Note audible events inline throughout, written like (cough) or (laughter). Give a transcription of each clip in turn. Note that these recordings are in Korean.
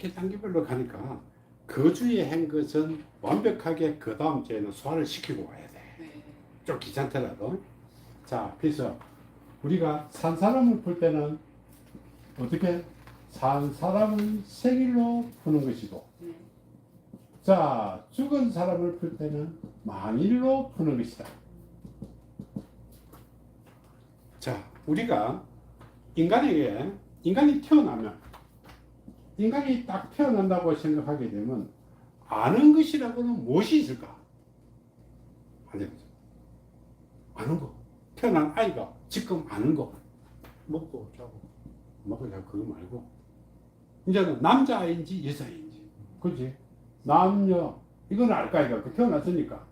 이렇게 단계별로 가니까 그 주에 한 것은 완벽하게 그 다음 주에는 소화를 시키고 와야 돼. 네. 좀 귀찮더라도. 자, 그래서 우리가 산 사람을 풀 때는 어떻게 산 사람을 생일로 푸는 것이고, 네. 자, 죽은 사람을 풀 때는 만일로 푸는 것이다. 자, 우리가 인간에게, 인간이 태어나면, 인간이 딱 태어난다고 생각하게 되면, 아는 것이라고는 무엇이 있을까? 아는 거죠. 아는 거. 태어난 아이가 지금 아는 거. 먹고 자고. 먹고 자고 그거 말고. 이제는 남자아이인지 여자아이인지. 그지? 남녀. 이건 알까, 이거. 그 태어났으니까.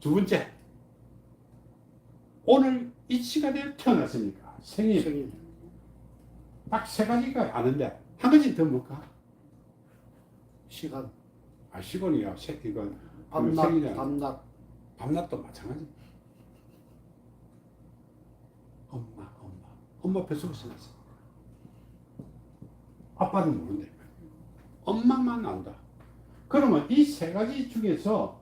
두 번째. 오늘 이 시간에 태어났으니까. 생일. 생일. 딱 세 가지가 아는데, 한 가지 더 뭘까? 시간. 아, 시간이야. 세, 이건. 밤낮. 생일이야. 밤낮. 밤낮도 마찬가지. 엄마, 엄마. 엄마 뱃속에서 났어. 아빠는 말이야. 엄마만 안다. 그러면 이 세 가지 중에서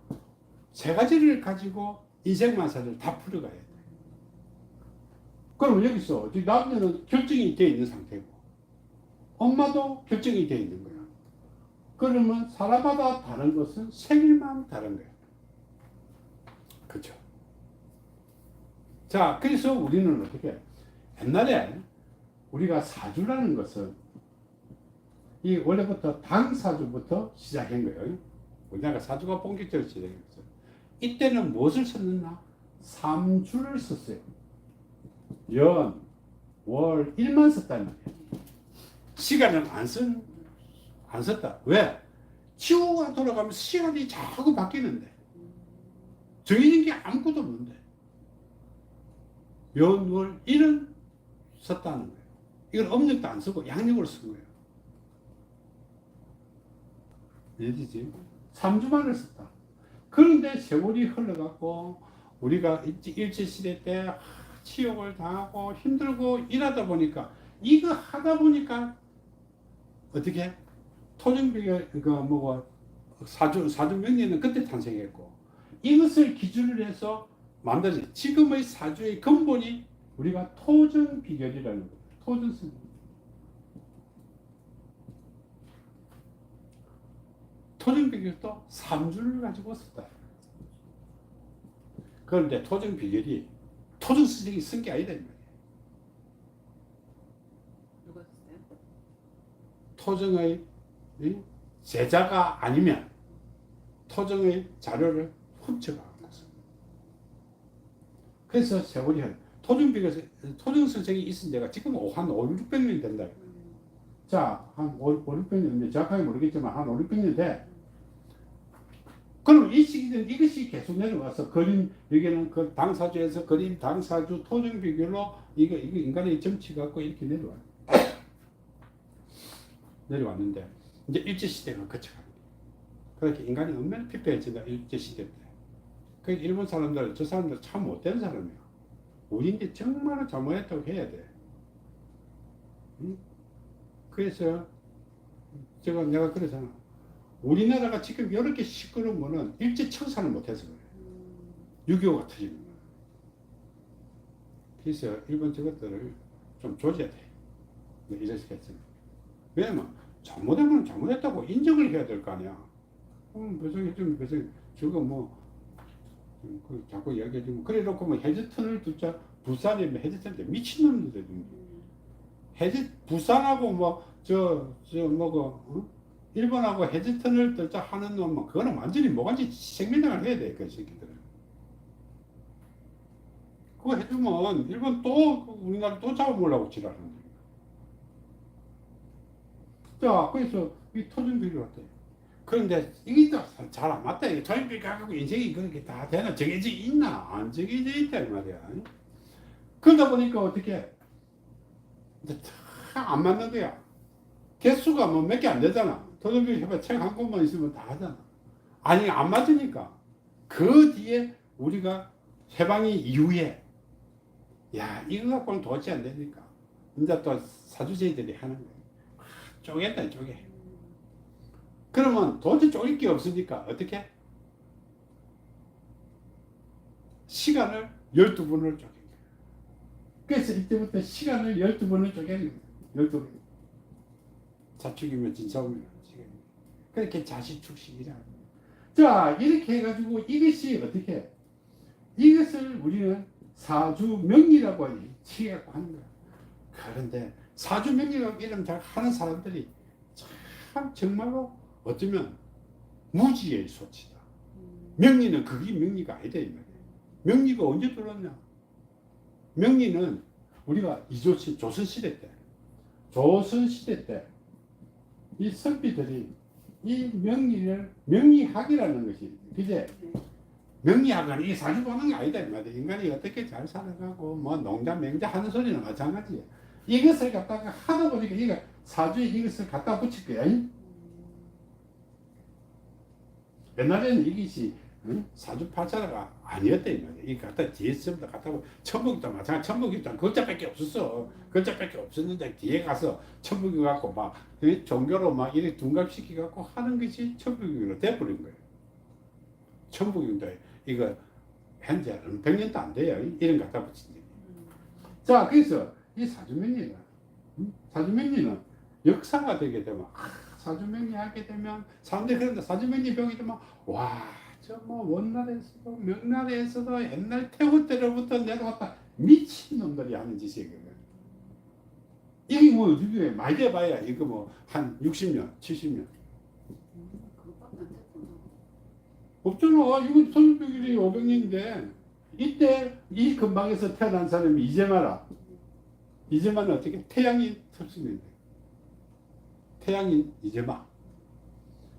세 가지를 가지고 인생 만사를 다 풀어가야 돼. 그러면 여기서 남녀는 결정이 되어 있는 상태고, 엄마도 결정이 되어 있는 거야. 그러면 사람마다 다른 것은 생일만 다른 거야. 그죠. 자, 그래서 우리는 어떻게, 옛날에 우리가 사주라는 것은 이 원래부터 당사주부터 시작한 거예요. 우리나라 사주가 본격적으로 시작했어요. 이때는 무엇을 썼느냐? 삼주를 썼어요. 연, 월, 일만 썼다는 거예요. 시간은 안 쓴, 안 썼다. 왜? 지구가 돌아가면서 시간이 자꾸 바뀌는데. 정해진 게 아무것도 없는데. 연, 월, 일은 썼다는 거예요. 이건 음력도 안 쓰고 양력으로 쓴 거예요. 이해지지? 3주만을 썼다. 그런데 세월이 흘러갔고, 우리가 일제- 일제시대 때 하, 치욕을 당하고 힘들고 일하다 보니까, 이거 하다 보니까, 어떻게? 토종비가, 그, 뭐고, 사주, 사주 명리는 그때 탄생했고, 이것을 기준으로 해서 만들어진, 지금의 사주의 근본이 우리가 토정 비결이라는. 토정 스 토정 비결도 3주를 가지고 썼다. 그런데 토정 비결이 토정 스승이 쓴 게 아니다. 이 말이에요. 누가 썼어요? 토정의 이 제자가 아니면 토정의 자료를 훔쳐간 것은. 그래서 세월이 한 토정 비결 토정 선생이 있은 데가 지금 한 5, 600년 된다. 음. 자, 한 5, 600년, 정확하게 모르겠지만 한 5, 600년 돼. 그럼 이 시기는 이것이 계속 내려와서 그림, 여기는 그 당사주에서 그림, 당사주, 토종 비결로 이거, 이거 인간의 정치 갖고 이렇게 내려와. 내려왔는데, 이제 일제시대가 거예요. 그렇게 인간이 얼마나 피폐해진다, 일제시대 때. 그 일본 사람들, 저 사람들 참 못된 사람이야. 우리 이제 정말 잘못했다고 해야 돼. 응? 그래서 제가 내가 그러잖아. 우리나라가 지금 이렇게 시끄러운 거는 일제 청산을 못해서 그래. 음. 6.25가 터지는 거야. 그래서 일본 저것들을 좀 조져야 돼. 네, 이렇게 했으니. 왜냐면 잘못하면 잘못했다고 인정을 해야 될 거 아니야. 음, 배송이 좀 배송 저거 뭐 음, 그 자꾸 이야기해주면 그래 놓고 뭐 헤드턴을 두자 부산에 뭐 헤드턴인데 미친놈들 헤드 부산하고 뭐 저 저 뭐고 어? 일본하고 헤드턴을 떨자 하는 놈은 그거는 완전히 뭐간지 생명력을 해야 돼그 새끼들은. 그거 해주면 일본 또 우리나라 또 잡아보려고 지랄하는. 자 그래서 이 토준비를 어때? 그런데 이게 잘 안 맞다. 토준비 가지고 인생이 그렇게 다 되나 정해져 있나 안 정해져 있다 이 말이야. 그러다 보니까 어떻게 다안 맞는 거야. 개수가 뭐 몇 개 안 되잖아. 도전비 해봐 책한 권만 있으면 다 하잖아. 아니 안 맞으니까 그 뒤에 우리가 해방이 이후에 야 이거 갖고는 도저히 안 되니까 이제 또 사주제들이 하는 거야. 아, 쪼개다 쪼개. 그러면 도저히 쪼일 게 없으니까 어떻게? 시간을 12분을 쪼갠 거예요. 그래서 이때부터 시간을 12분을 쪼개는 거예요. 12분. 자축이면 진사오면 시간이. 그렇게 자시축식이라. 자, 이렇게 해가지고 이것이 어떻게? 이것을 우리는 사주 명리라고 치갖고 하는 거야. 그런데 사주 명리라고 이름 잘 하는 사람들이 참 정말로 어쩌면 무지의 소치다. 명리는 그게 명리가 아니다 이 말이야. 명리가 언제 들어왔냐? 명리는 우리가 이조시 조선 시대 때, 조선 시대 때 이 선비들이 이 명리를 명리학이라는 것이 그제 명리학은 이 사주 보는 게 아니다 이 말이야. 인간이 어떻게 잘 살아가고 뭐 농자 맹자 하는 소리는 마찬가지야. 이것을 갖다가 하다 보니까 이거 사주에 이것을 갖다 붙일 거야. 이? 옛날에는 이것이 응? 사주팔자가 아니었다 이 말이야. 이 갖다 뒤에 쓰다 갖다 보면 천복도 마찬가지. 천복이 글자밖에 없었어. 글자밖에 없었는데 뒤에 가서 천복이 갖고 막이 종교로 막 이렇게 둔갑시키 갖고 하는 것이 천복이로 돼버린 거예요. 천복인도 이거 현재 한 100년도 안 돼요. 이런 거 갖다 붙인 게. 자, 그래서 이 사주명리가 음? 사주명리는 역사가 되게 되면 아, 사주명리 하게 되면 사람들이 그런데 사주명리 배우게 되면 와, 저 뭐 원날에서도 명날에서도 옛날 태후 때로부터 내려왔다 미친 놈들이 하는 짓이거든. 이게 뭐 많이 돼봐야 이거 뭐 한 60년, 70년 그것밖에 안 됐구나. 없잖아. 이거 선수들이 500년인데 이때 이 근방에서 태어난 사람이 이제마라. 이제마는 어떻게 태양인 섭습인데 태양인 이제마.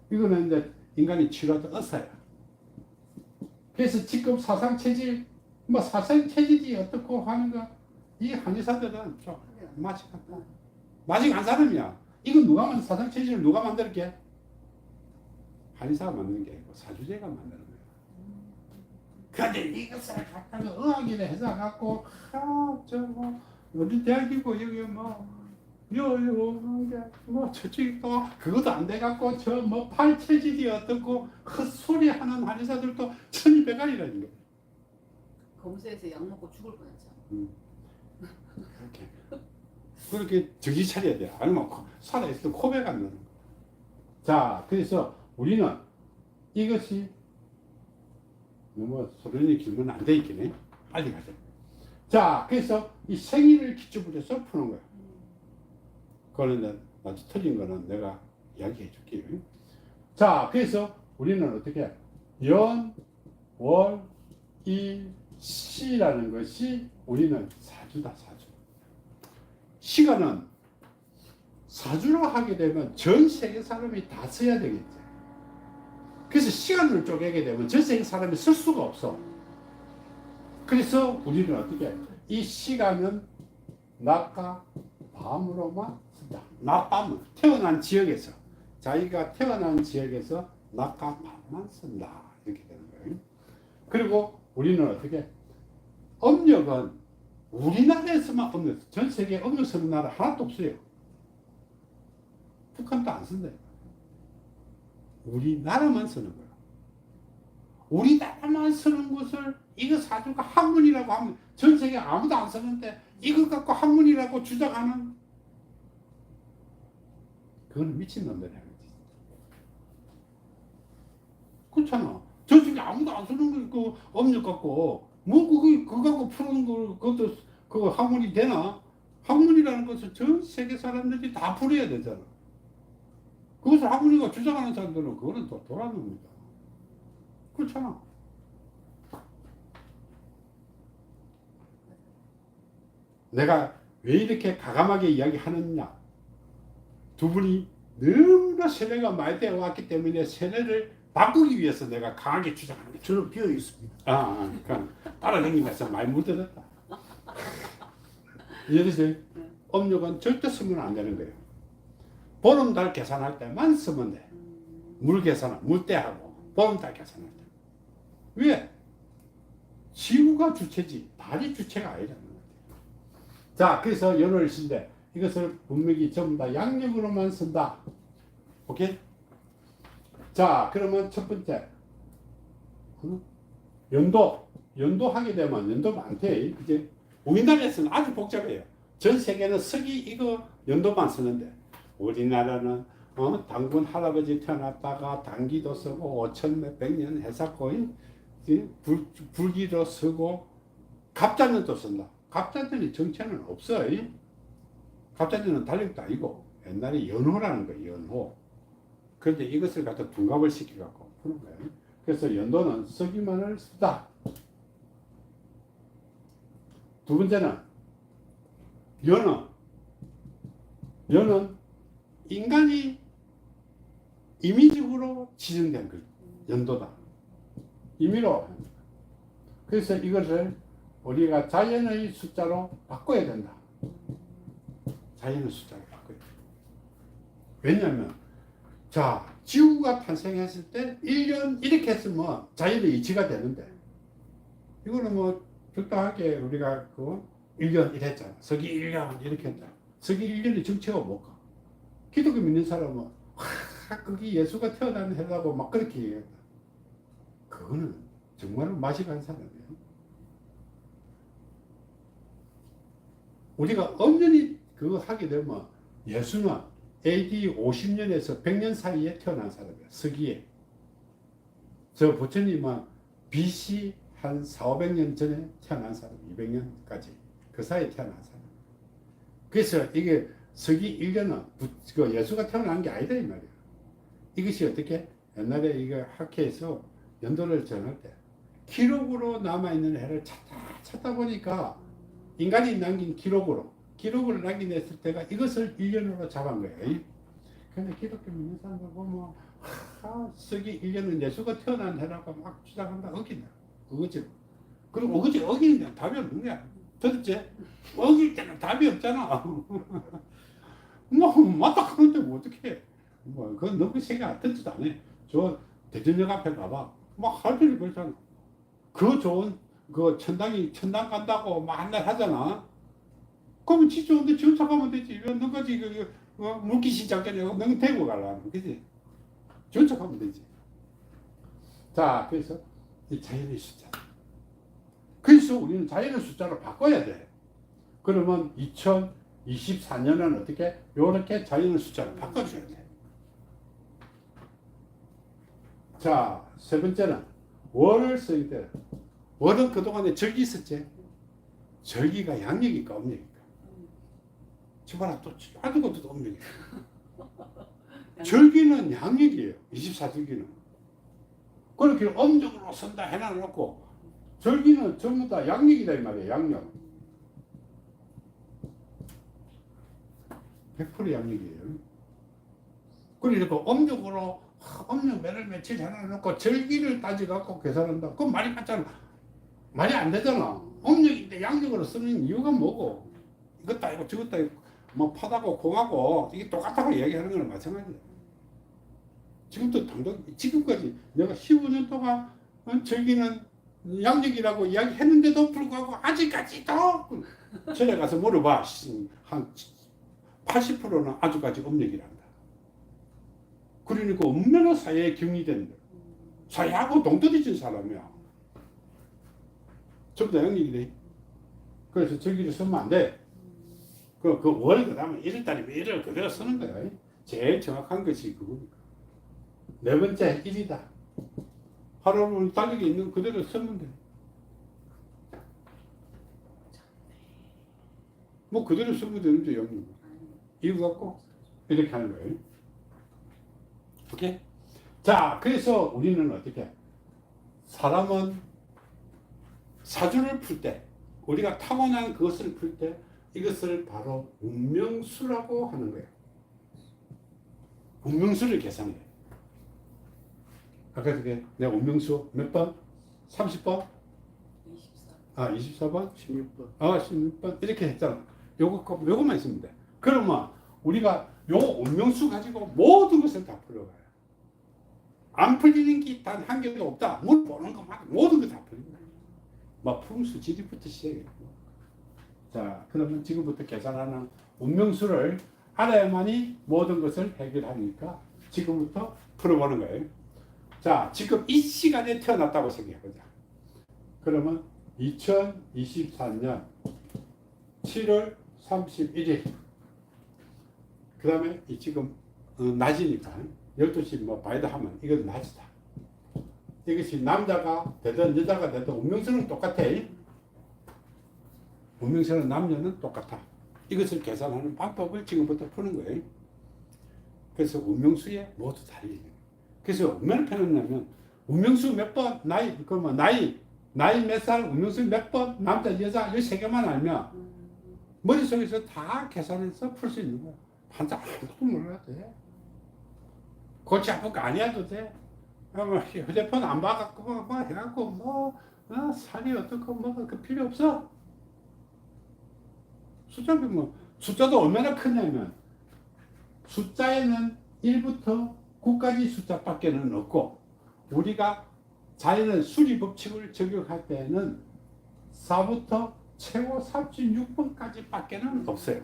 이거는 이제 인간이 치료하던 어사야. 그래서 지금 사상 체질 뭐 사상 체질이 어떻고 하는 거이 한의사들은 좀 마치 같다. 사람이야. 이거 누가 만 사상 체질을 누가 만들게? 한의사가 만드는 게 아니고 사주제가 만드는 거야. 그런데 이것을 갖다가 의학이라 해서 갖고 아저뭐 어디 대학이고 여기 뭐 요요 뭐 저쪽이 또 그것도 안 돼 갖고 저 뭐 팔체질이 어떻고 헛소리 하는 한의사들도 천이백알이라는 거야. 검수에서 약 먹고 죽을 뻔했잖아. 그렇게 그렇게 정신 차려야 돼. 아니면 코- 살아있을 때 코백 안 나는. 자, 그래서 우리는 이것이 너무 소련이 길면 안돼 해. 빨리 가자. 자, 그래서 이 생일을 기초부터 해서 푸는 거야. 그런데 나도 틀린 거는 내가 이야기해 줄게요. 자, 그래서 우리는 어떻게 연, 월, 일, 시라는 것이 우리는 사주다, 사주. 시간은 사주로 하게 되면 전 세계 사람이 다 써야 되겠지. 그래서 시간을 쪼개게 되면 전 세계 사람이 쓸 수가 없어. 그래서 우리는 어떻게 해? 이 시간은 낮과 밤으로만 쓴다. 낮, 밤을 태어난 지역에서 자기가 태어난 지역에서 낮과 밤만 쓴다. 이렇게 되는 거예요. 그리고 우리는 어떻게 해? 음력은 우리나라에서만 음력, 전 세계에 음력 쓰는 나라 하나도 없어요. 북한도 안 쓴다. 우리나라만 쓰는 거야. 우리나라만 쓰는 것을 이거 사주가 한문이라고 하면 전 세계 아무도 안 쓰는데 이거 갖고 한문이라고 주장하는 그거는 미친놈들이 하는 짓. 그렇잖아. 전 세계 아무도 안 쓰는 거, 그 음력 갖고 뭐 그거 그거 갖고 푸는 걸 그것도 그 학문이 되나? 학문이라는 것을 전 세계 사람들이 다 풀어야 되잖아. 그것을 학문이가 주장하는 사람들은 그거는 또 돌아는 겁니다. 그렇잖아. 내가 왜 이렇게 가감하게 이야기하느냐? 두 분이 너무나 세뇌가 많이 되어 왔기 때문에 세뇌를 바꾸기 위해서 내가 강하게 주장하는 거야. 저는 비어 있습니다. 아, 아 그러니까 따라다니면서 많이 묻어졌다. 이해되세요? 음력은 절대 쓰면 안 되는 거예요. 보름달 계산할 때만 쓰면 돼. 물 계산, 물때하고 보름달 계산할 때. 왜? 지구가 주체지 달이 주체가 아니라는 거예요. 자, 그래서 연월신데 이것을 분명히 전부 다 양력으로만 쓴다. 오케이? 자, 그러면 첫 번째. 음? 연도. 연도 하게 되면 연도 많대. 그지? 우리나라에서는 아주 복잡해요. 전 세계는 서기 이거 연도만 쓰는데 우리나라는 어, 당군 할아버지 태어났다가 당기도 쓰고 5천 몇백 년 해사고 이 불, 불기도 쓰고 갑자년도 쓴다. 갑자년이 정체는 없어. 이. 갑자년은 달력도 아니고 옛날에 연호라는 거예요. 연호. 그런데 이것을 갖다 둔갑을 시켜갖고 푸는 거예요. 그래서 연도는 쓰기만을 쓰다. 두 번째는 연은 연은 인간이 임의적으로 지정된 그 연도다. 임의로. 그래서 이것을 우리가 자연의 숫자로 바꿔야 된다. 자연의 숫자로 바꿔야 된다. 왜냐하면 자 지구가 탄생했을 때 1년 이렇게 했으면 자연의 이치가 되는데 이거는 뭐 적당하게 우리가 그 1년 이랬잖아. 서기 1년 이렇게 했잖아. 서기 1년의 정체가 뭘까? 기독교 믿는 사람은 와, 거기 예수가 태어난 해라고 막 그렇게 얘기한다. 그거는 정말로 맛이 간 사람이에요. 우리가 엄연히 그거 하게 되면 예수는 AD 50년에서 100년 사이에 태어난 사람이야. 서기에. 저 부처님은 BC 한 4, 500년 전에 태어난 사람, 200년까지 그 사이에 태어난 사람. 그래서 이게 서기 1년은 그 예수가 태어난 게 아니다 이 말이야. 이것이 어떻게 옛날에 이거 학회에서 연도를 정할 때 기록으로 남아 있는 해를 찾다 찾다 보니까 인간이 남긴 기록으로 기록을 남겨냈을 때가 이것을 1년으로 잡은 거예요. 근데 기독교 사람들 보면 하, 서기 1년은 예수가 태어난 해라고 막 주장한다 어긴다. 어거지. 그리고 어거지 어기는 답이 거야. 도대체 어길 때는 답이 없잖아. (laughs) 뭐 맞다 그런데 뭐 어떻게? 뭐 그건 너무 생각 듣지도 않아. 저 대전역 앞에 가봐. 막 할머니 그러잖아. 그 좋은 그 천당이 천당 간다고 맨날 하잖아. 그러면 지 좋은데 지원차 가면 되지. 왜 너까지 그, 그 어, 물기시 작전에 명 대고 가려면 그지? 지원차 가면 되지. 자, 그래서 이 자연의 숫자. 그래서 우리는 자연의 숫자로 바꿔야 돼. 그러면 2024년은 어떻게? 요렇게 자연의 숫자로 바꿔줘야 돼. 자, 세 번째는 월을 쓰기 때 월은 그동안에 절기 있었지. 절기가 양력일까 음력일까? 저봐라 또 아는 것도 음력이야. 절기는 양력이에요. 24절기는. 그렇게 엄정으로 쓴다 해놔놓고 절기는 전부 다 양력이다 이 말이에요. 양력. 100% 양력이에요. 그러니까 엄정으로 엄정 매를 며칠 해놔놓고 절기를 따져갖고 계산한다. 그건 말이 맞잖아. 말이 안 되잖아. 엄력인데 양력으로 쓰는 이유가 뭐고? 이것도 아니고 저것도 아니고 뭐 파다고 공하고 이게 똑같다고 얘기하는 거랑 마찬가지야. 지금도 당장 지금까지 내가 15년 동안 어, 절기는 양력이라고 이야기 했는데도 불구하고 아직까지도 전에 가서 물어봐 한 80%는 아직까지 음력이란다. 그러니까 얼마나 사회에 격리된 거야. 사회하고 동떨어진 사람이야. 전부 다 양력이래. 그래서 절기를 쓰면 안 돼. 그, 그 월, 그 다음에 1월달이면 1월 그대로 쓰는 거야. 제일 정확한 것이 그거니까. 네 번째, 1이다. 하루는 달력에 있는 그대로 쓰면 돼. 뭐 그대로 쓰면 되는데, 영문. 이거 갖고 이렇게 하는 거예요. 오케이? 자, 그래서 우리는 어떻게? 사람은 사주를 풀 때, 우리가 타고난 그것을 풀 때, 이것을 바로 운명수라고 하는 거예요. 운명수를 계산해. 아까 그게 내가 운명수 몇 번? 30번? 24. 아, 24번? 16번. 아, 16번? 이렇게 했잖아. 요거, 요거만 있으면 돼. 그러면 우리가 요 운명수 가지고 모든 것을 다 풀어가요. 안 풀리는 게 단 한 개도 없다. 물 보는 것만 모든 거 다 풀린다. 막 풍수 지리부터 시작해. 자, 그러면 지금부터 계산하는 운명수를 알아야만이 모든 것을 해결하니까 지금부터 풀어보는 거예요. 자, 지금 이 시간에 태어났다고 생각해보자. 그러면 2024년 7월 31일. 그 다음에 이 지금 어, 낮이니까 12시 뭐 바이다 하면 이건 낮이다. 이것이 남자가 되든 여자가 되든 운명수는 똑같아. 운명수는 남녀는 똑같아. 이것을 계산하는 방법을 지금부터 푸는 거예요. 그래서 운명수에 모두 달리는. 그래서 얼마나 편했냐면 운명수 몇 번 나이 그러면 나이 나이 몇 살 운명수 몇 번 남자 여자 이 세 개만 알면 머릿속에서 다 계산해서 풀 수 있는 거야. 한자 아무것도 몰라도 돼. 골치 아픈 거 아니어도 돼. 아, 뭐 휴대폰 안 봐갖고 뭐, 뭐 해갖고 뭐 어, 살이 어떻고 뭐그 필요 없어. 숫자 뭐 숫자도 얼마나 크냐면 숫자에는 1부터 9까지 숫자밖에는 없고 우리가 자연의 수리 법칙을 적용할 때는 4부터 최고 36번까지 밖에는 없어요.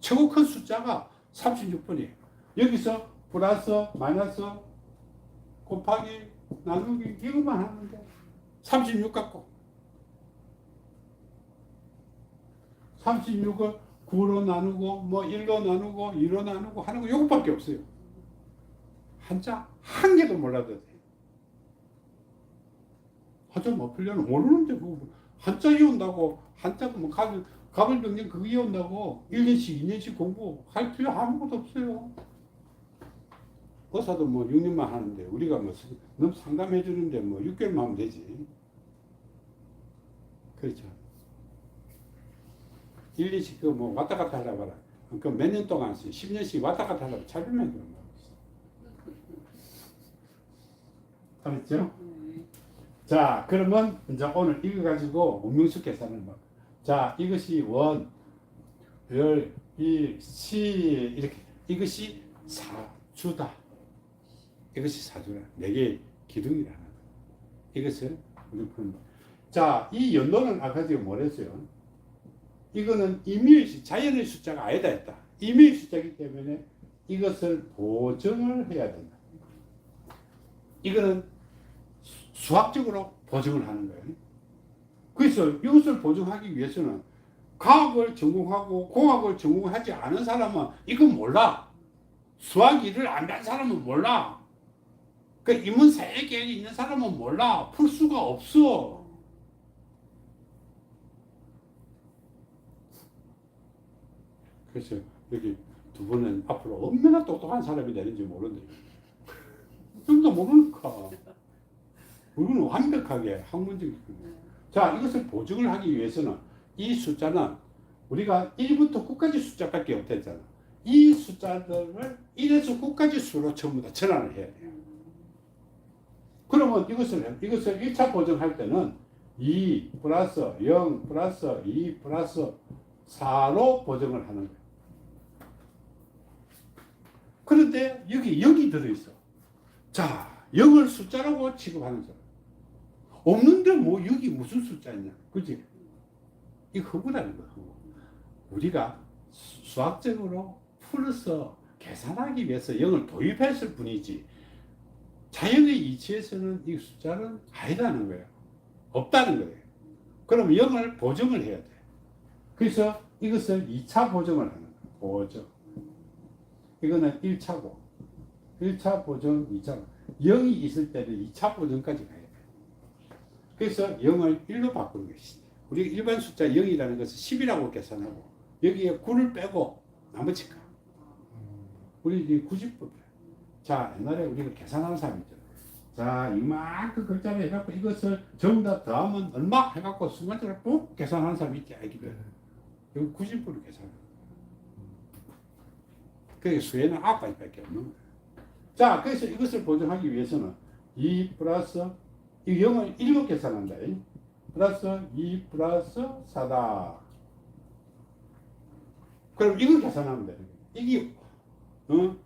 최고 큰 숫자가 36번이에요. 여기서 플러스, 마이너스, 곱하기, 나누기 이것만 하는데 36 갖고 36을 9로 나누고 뭐 1로 나누고 2로 나누고 하는 거 요것밖에 없어요. 한자 한 개도 몰라도 돼. 한자 뭐 풀려는 모르는데 그 한자 이온다고 한자가 뭐 가ብል 가불병령 그거 이온다고 1년씩 2년씩 공부할 필요 아무것도 없어요. 의사도 뭐 6년만 하는데 우리가 뭐 너무 상담해 주는데 뭐 6개월만 하면 되지. 그렇죠. 1, 2씩 그뭐 왔다 갔다 하라 봐라. 그 몇 년 동안 10년씩 왔다 갔다 하라 차별만 그런 거. 알았죠? 네. 자, 그러면 이제 오늘 이거 가지고 운명수 계산을 막. 자, 이것이 원, 열, 일, 시 이렇게 이것이 사주다. 이것이 사주라. 네 개의 기둥이라는 거. 이것을 우리 푸는 거. 자, 이 연도는 아까 제가 뭐랬어요? 이거는 임의의 수, 자연의 숫자가 아니다 했다. 임의의 숫자이기 때문에 이것을 보정을 해야 된다. 이거는 수- 수학적으로 보정을 하는 거예요. 그래서 이것을 보정하기 위해서는 과학을 전공하고 공학을 전공하지 않은 사람은 이건 몰라. 수학 일을 안 한 사람은 몰라. 그 인문 세계에 있는 사람은 몰라. 풀 수가 없어. 그래서 여기 두 분은 앞으로 얼마나 똑똑한 사람이 되는지 모르는데. 좀더 모르니까. 우리는 완벽하게 학문적인 자 이것을 보증을 하기 위해서는 이 숫자는 우리가 1부터 9까지 숫자밖에 없댔잖아. 이 숫자들을 1에서 9까지 수로 전부 다 전환을 해야 돼요 그러면 이것을 이것을 1차 보정할 때는 2 플러스 0 플러스 2 플러스 4로 보정을 하는 거예요. 그런데 여기 여기 들어있어. 자, 0을 숫자라고 취급하는 사람. 없는데 뭐 여기 무슨 숫자 있냐? 그지? 이거 허구라는 거야. 허구. 우리가 수- 수학적으로 풀어서 계산하기 위해서 0을 도입했을 뿐이지 자연의 이치에서는 이 숫자는 아니라는 거예요. 없다는 거예요. 그럼 0을 보정을 해야 돼. 그래서 이것을 2차 보정을 하는 거예요. 보정. 이거는 1차고, 1차 보정, 2차. 0이 있을 때는 2차 보정까지 가야 돼. 그래서 0을 1로 바꾸는 것이. 우리 일반 숫자 0이라는 것을 10이라고 계산하고, 여기에 9를 빼고, 나머지가. 우리 이 90법이야. 자, 옛날에 우리가 계산하는 사람 있잖아. 자, 이만큼 글자를 해갖고 이것을 전부 다 더하면 얼마 해갖고 순간적으로 ปุ๊ 계산하는 사람이 있지, 알기들. 여기 90%를 계산해. 그게 수에는 아홉 가지밖에 없는 거야. 자, 그래서 이것을 보정하기 위해서는 2 플러스, 이 0을 1로 계산한다. 이. 플러스 2 플러스 4다. 그럼 이걸 계산하면 돼. 이게, 어?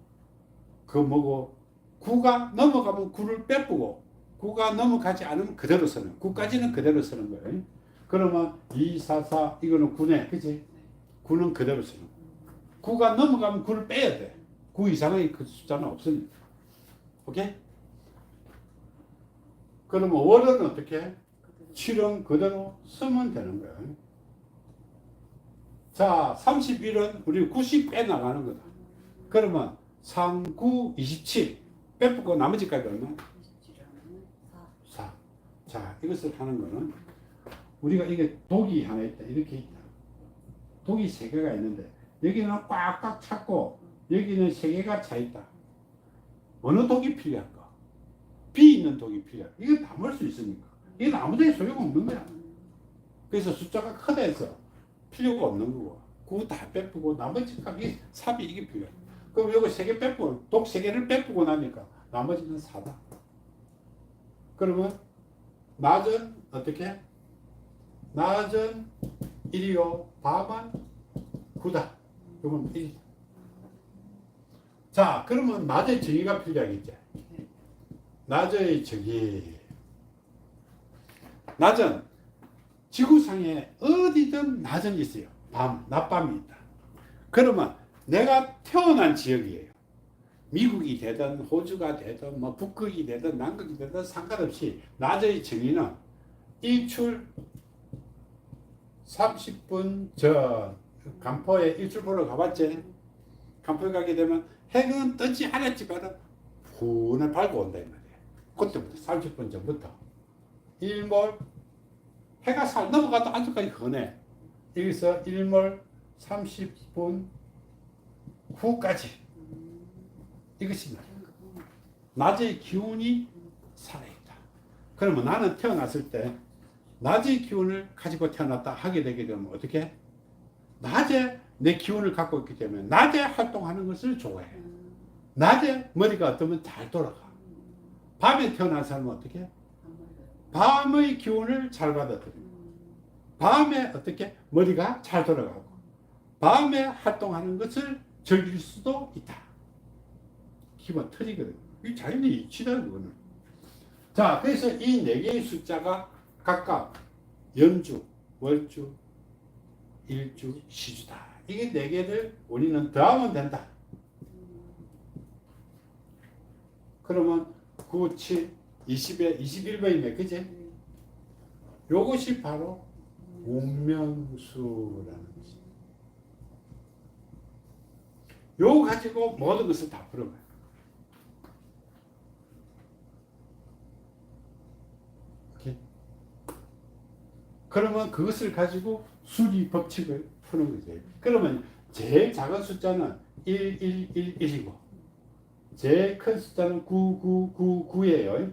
그 뭐고, 9가 넘어가면 9를 빼쁘고, 9가 넘어가지 않으면 그대로 쓰는, 9까지는 그대로 쓰는 거예요. 그러면 2, 4, 4, 이거는 9네. 그치? 9는 그대로 쓰는 거야. 9가 넘어가면 9를 빼야 돼. 9 이상의 그 숫자는 없으니까. 오케이? 그러면 월은 어떻게 해? 그대로. 7은 그대로 쓰면 되는 거야. 자, 31은 우리 90 빼나가는 거다. 그러면 3, 9, 27 빼고 나머지까지 얼마? 27이라면 4. 4. 자, 이것을 하는 거는 우리가 이게 독이 하나 있다. 이렇게 있다. 독이 세 개가 있는데 여기는 꽉꽉 찼고 여기는 세 개가 차 있다. 어느 독이 필요할까? B 있는 독이 필요해. 이거 담을 수 있으니까. 이건 아무데나 소용없는 거야. 그래서 숫자가 크다 해서 필요가 없는 거고. 그거 다 빼쁘고 나머지 값이 삽이 이게 필요해. 그럼 이거 세개 빼고 독세 개를 빼고 나니까 나머지는 사다. 그러면 낮은 어떻게? 낮은 1이요. 밤은 9다. 그러면 1. 자, 그러면 낮의 정의가 필요하겠지. 낮의 정의. 낮은 지구상에 어디든 낮은 있어요. 밤, 낮밤이 있다. 그러면 내가 태어난 지역이에요. 미국이 되든 호주가 되든 뭐 북극이 되든 남극이 되든 상관없이 낮의 정의는 일출 30분 전 간포에 일출 보러 가봤지? 간포에 가게 되면 해는 뜨지 않았지만 푸는 밝고 온다 이 말이야. 그때부터 30분 전부터 일몰 해가 살 넘어가도 아직까지 흔해. 여기서 일몰 30분 후까지 이것이 나. 낮의 기운이 살아있다. 그러면 나는 태어났을 때 낮의 기운을 가지고 태어났다 하게 되게 되면 어떻게? 낮에 내 기운을 갖고 있기 때문에 낮에 활동하는 것을 좋아해. 낮에 머리가 어떠면 잘 돌아가. 밤에 태어난 사람은 어떻게? 밤의 기운을 잘 받아들여. 밤에 어떻게? 머리가 잘 돌아가고. 밤에 활동하는 것을 즐길 수도 있다. 기본 틀이거든. 이 자연의 이치다, 그거는. 자, 그래서 이 네 개의 숫자가 각각 연주, 월주, 일주, 시주다. 이게 네 개를 우리는 더하면 된다. 그러면 9, 7, 20에 21번이네. 그지? 요것이 바로 운명수라는 것이. 요 가지고 모든 것을 다 풀어봐요. 오케이? 그러면 그것을 가지고 수리 법칙을 푸는 거죠. 그러면 제일 작은 숫자는 1, 1, 1, 1이고 제일 큰 숫자는 9, 9, 9, 9예요.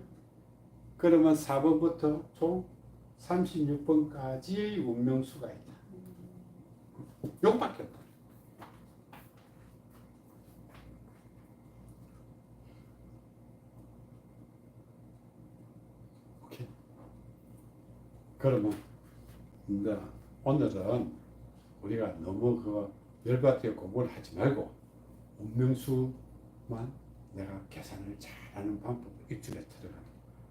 그러면 4번부터 총 36번까지의 운명수가 있다. 요거밖에 없다. 그러면 이제 오늘은 우리가 너무 그 열받게 공부를 하지 말고 운명수만 내가 계산을 잘하는 방법 일주일에 들어가.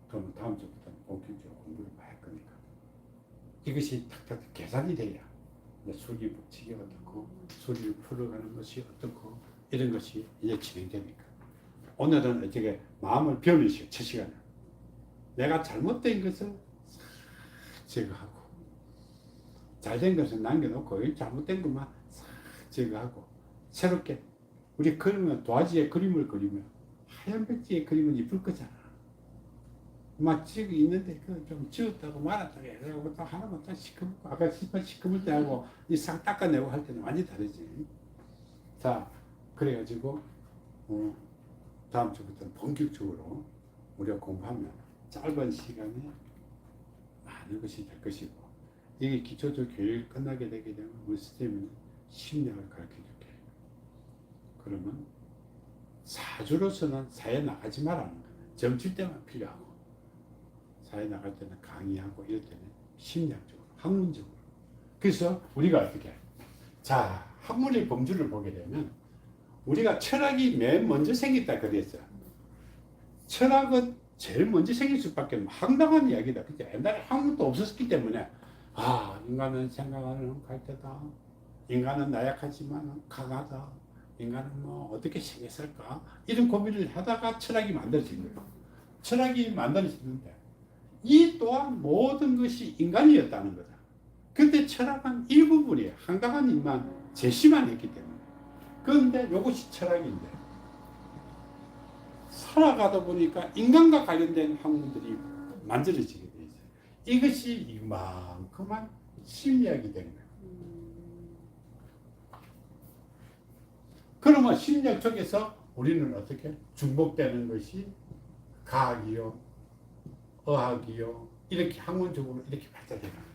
그러면 다음 주부터는 본격적으로 공부를 할 거니까. 이것이 탁탁 계산이 돼야 수리 법칙이 어떻고 수리를 풀어가는 것이 어떻고 이런 것이 이제 진행되니까. 오늘은 어떻게 마음을 비우시오 첫 시간에. 내가 잘못된 것을 싹 제거하고 잘된 것은 남겨놓고 이 잘못된 것만 싹 제거하고 새롭게 우리 그리면 도화지에 그림을 그리면 하얀 백지에 그리면 이쁠 거잖아. 막 지고 있는데 그좀 지웠다고 말았다고 해가지고 또 하나만 딱 시커멓고 아까 시커 시커멀 때 하고 이 싹 닦아내고 할 때는 완전히 다르지. 자 그래가지고 어, 다음 주부터 본격적으로 우리가 공부하면 짧은 시간에 많은 것이 될 것이고 이게 기초적 교육 끝나게 되게 되면 우리 스템은 심리학을 가르쳐 줄게. 그러면 사주로서는 사회 나가지 말라는 거야. 점칠 때만 필요하고 사회 나갈 때는 강의하고 이럴 때는 심리학적으로, 학문적으로. 그래서 우리가 어떻게 해? 자, 학문의 범주를 보게 되면 우리가 철학이 맨 먼저 생겼다 그랬어요. 철학은 제일 먼저 생길 수밖에 없는 황당한 이야기다. 그죠? 옛날에 학문도 없었기 때문에 아, 인간은 생각하는 갈대다. 인간은 나약하지만 강하다. 인간은 뭐 어떻게 생겼을까? 이런 고민을 하다가 철학이 만들어진 거예요. 철학이 만들어지는데 이 또한 모든 것이 인간이었다는 거다. 근데 철학은 일부분이 한가한 일만 제시만 했기 때문에. 그런데 이것이 철학인데 살아가다 보니까 인간과 관련된 학문들이 만들어지게 돼 있어요. 이것이 이만큼만 심리학이 된 거예요. 음, 그러면 심리학 쪽에서 우리는 어떻게 중복되는 것이 과학이요, 의학이요, 이렇게 학문적으로 이렇게 발달되는 거예요.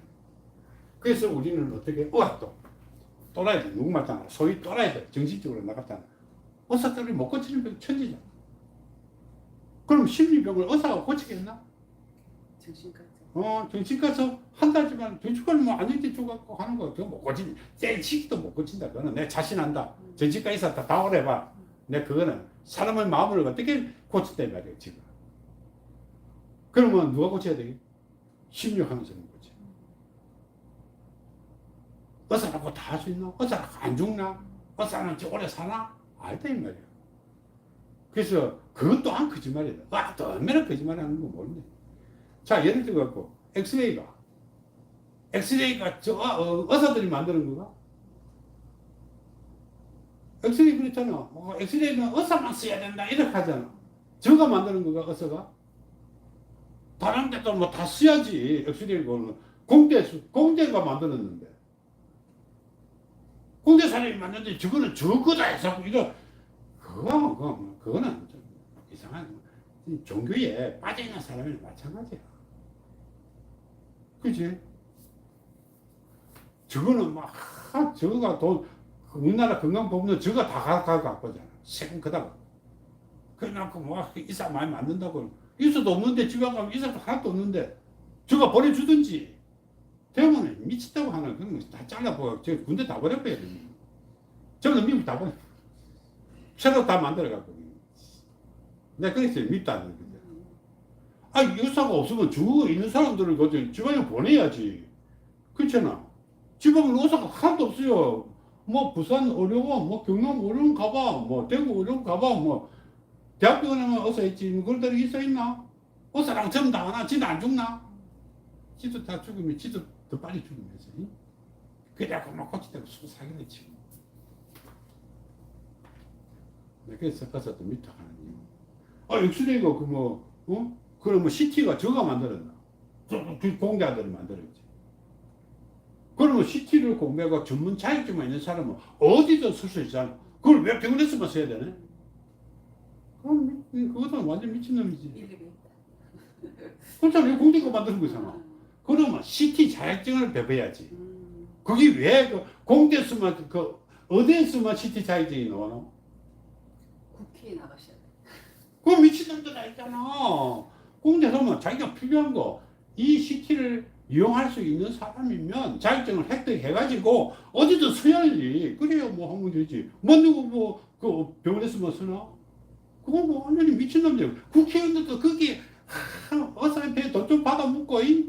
그래서 우리는 어떻게 의학도 또라이들 누구 말잖아 소위 또라이들 정신적으로 나갔잖아 의사들이 못 고치는 병 천지잖아. 그럼 심리병을 의사가 고치겠나? 정신과죠. 어, 정신과서 한 달지만 정신과는 뭐 안정제 주갖고 하는 거 그거 못 고친, 제 시기도 못 고친다. 그거는 내 자신한다. 정신과 의사 다, 다 오래봐. 내 그거는 사람의 마음을 어떻게 고친다 이 말이에요 지금. 그러면 누가 고쳐야 돼? 심리학에서는 고쳐. 의사라고 다 할 수 있나? 의사라고 안 죽나? 의사는 저 오래 사나? 알다 이 말이에요. 그래서 그것 또한 거짓말이다. 와, 또 얼마나 거짓말 하는 거 모르네. 자, 예를 들어 갖고 엑스레이가 엑스레이가 저 어, 의사들이 만드는 거가 엑스레이 그렇잖아. 어, 엑스레이는 의사만 써야 된다 이렇게 하잖아. 저가 만드는 거가 의사가 다른 데도 뭐 다 써야지 엑스레이고는 공대 수- 공대가 만들었는데 공대 사람이 만드는데 저거는 저거다 해서 이거 그거 그거 그거는 좀 이상한 종교에 빠져 있는 사람이 마찬가지야. 그지? 저거는 막, 하, 저거가 돈, 우리나라 건강보험은 저거 다 가, 가, 갖고 잖아. 세금 그다가. 그래놓고 뭐, 이사 많이 만든다고. 이사도 없는데, 집에 가면 이사도 하나도 없는데, 저거 버려주든지. 대부분 미쳤다고 하는 그런 거다 잘라보고, 저 군대 다 버려버려야 돼. 저는 미국 다 버려. 새로 다 만들어갖고. 내가 그랬어요. 밉다는 거죠. 음, 아, 의사가 없으면 죽어 있는 사람들을 거기 지방에 보내야지. 그렇잖아. 지방에 의사가 하나도 없어요. 뭐 부산 의료원, 뭐 경남 의료원 가봐, 뭐 대구 의료원 가봐, 뭐 대학병원에만 의사 있지. 뭐 그런 데는 의사 있나? 의사랑 전부 다 하나, 지도 안 죽나? 지도 다 죽으면 지도 더 빨리 죽으면서. 응? 그래갖고 막 고치다가 수고 사기를 치고. 네, 그래서 의사도 밑에 하는 이유. 아, 엑스레이가 그 뭐, 어? 그러면 CT가 저가 만들었나? 저, 그 공대아들이 만들었지. 그러면 CT를 공부하고 전문 자격증만 있는 사람은 어디든 쓸 수 있잖아. 그걸 왜 병원에서만 써야 되네? 그럼 미- 그것은 완전 미친놈이지. 그렇잖아. 공대 거 만드는 거잖아. 그러면 CT 자격증을 배워야지. 음, 그게 왜 그 공대에서만, 그, 어디에서만 CT 자격증이 나오노? 국회에 나가셔야 돼. 그 미친놈들 다 있잖아. 공대 가면 자기가 필요한 거, 이 CT를 이용할 수 있는 사람이면 자격증을 획득해가지고 어디든 써야지. 그래야 뭐 하면 되지. 뭐 누구 뭐, 그 병원에서만 쓰나? 그건 뭐 완전히 미친놈들. 국회의원들도 거기 하, 어사한테 돈좀 받아 먹고, 이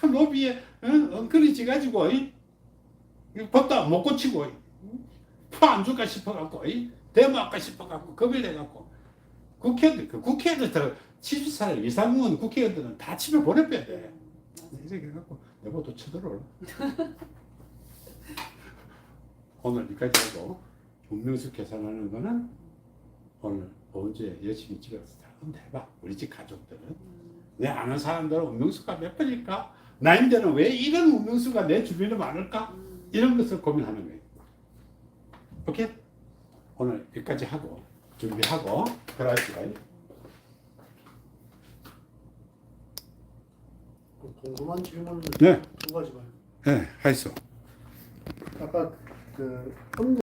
하, 로비에 응? 엉클리지가지고, 이이 법도 안 못 고치고, 파안 줄까 싶어갖고, 이 대모 할까 싶어갖고, 겁을 내갖고. 국회의원들, 그 국회의원들, 70살 이상 은 국회의원들은 다 집에 보내빼야 돼. 맞아요. 이렇게 해갖고, 내보도 쳐들어올라. (laughs) 오늘 여기까지 하고, 운명수 계산하는 거는 오늘 언제 열심히 집에 가서 다 한번 해봐. 우리 집 가족들은. 음, 내 아는 사람들은 운명수가 몇 번일까? 나인데는 왜 이런 운명수가 내 주변에 많을까? 음, 이런 것을 고민하는 거예요. 오케이? 오늘 여기까지 하고, 준비하고, 들어갈게요. 궁금한 질문 네. 두 가지만. 네, 하이소. 아까 그